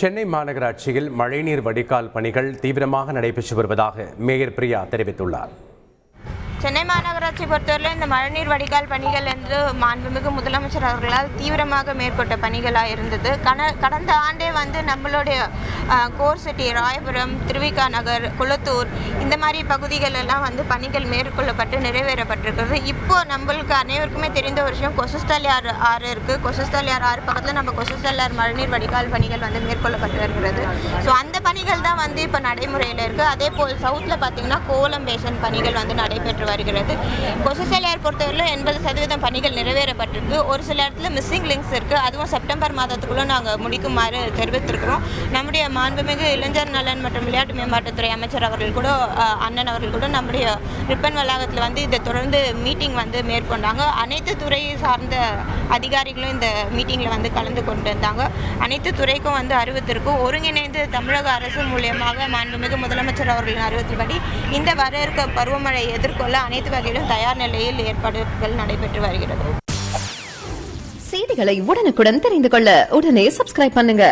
சென்னை மாநகராட்சியில் மழைநீர் வடிகால் பணிகள் தீவிரமாக நடைபெற்று வருவதாக மேயர் பிரியா தெரிவித்துள்ளார். சென்னை மாநகராட்சி பொறுத்தவரையில் இந்த மழைநீர் வடிகால் பணிகள் என்று மாண்புமிகு முதலமைச்சர் அவர்களால் தீவிரமாக மேற்கொண்ட பணிகளாக இருந்தது. கன கடந்த ஆண்டே வந்து நம்மளுடைய கோர்செட்டி ராயபுரம் திருவிகா நகர் குளத்தூர் இந்த மாதிரி பகுதிகள் எல்லாம் வந்து பணிகள் மேற்கொள்ளப்பட்டு நிறைவேறப்பட்டிருக்கிறது. இப்போ நம்மளுக்கு அனைவருக்குமே தெரிந்த ஒரு விஷயம் கொசுஸ்தலியார் ஆறு இருக்குது கொசஸ்தலி ஆறு பக்கத்தில் நம்ம கொசுஸ்தலியார் மழைநீர் வடிகால் பணிகள் வந்து மேற்கொள்ளப்பட்டு வருகிறது. ஸோ அந்த பணிகள் தான் வந்து இப்போ நடைமுறையில் இருக்குது அதே போல் சவுத்தில் பார்த்தீங்கன்னா கோலம் பேசன் பணிகள் வந்து நடைபெற்று வருகிறது. கொசுஸ்தலியார் பொறுத்தவரையில் எண்பது சதவீதம் பணிகள் நிறைவேறப்பட்டிருக்கு. ஒரு சில இடத்துல மிஸ்ஸிங் லிங்க்ஸ் இருக்குது அதுவும் செப்டம்பர் மாதத்துக்குள்ளே நாங்கள் முடிக்குமாறு தெரிவித்திருக்கிறோம். மாண்புமிகு இளைஞர் நலன் மற்றும் விளையாட்டு மேம்பாட்டுத்துறை அமைச்சர் அவர்கள் கூட அண்ணன் அவர்கள் கூட நம்முடைய ரிப்பன் வளாகத்தில் வந்து இதை தொடர்ந்து மீட்டிங் வந்து மேற்கொண்டாங்க. அனைத்து துறை சார்ந்த அதிகாரிகளும் இந்த மீட்டிங்கில் வந்து கலந்து கொண்டு இருந்தாங்க அனைத்து துறைக்கும் வந்து அறிவித்திருக்கும். ஒருங்கிணைந்து தமிழக அரசு மூலியமாக மாண்புமிகு முதலமைச்சர் அவர்களின் அறிவித்தபடி இந்த வர இருக்க பருவமழை எதிர்கொள்ள அனைத்து வகையிலும் தயார் நிலையில் ஏற்பாடுகள் நடைபெற்று வருகிறது. செய்திகளை உடனுக்குடன் தெரிந்து கொள்ள உடனே சப்ஸ்கிரைப் பண்ணுங்க.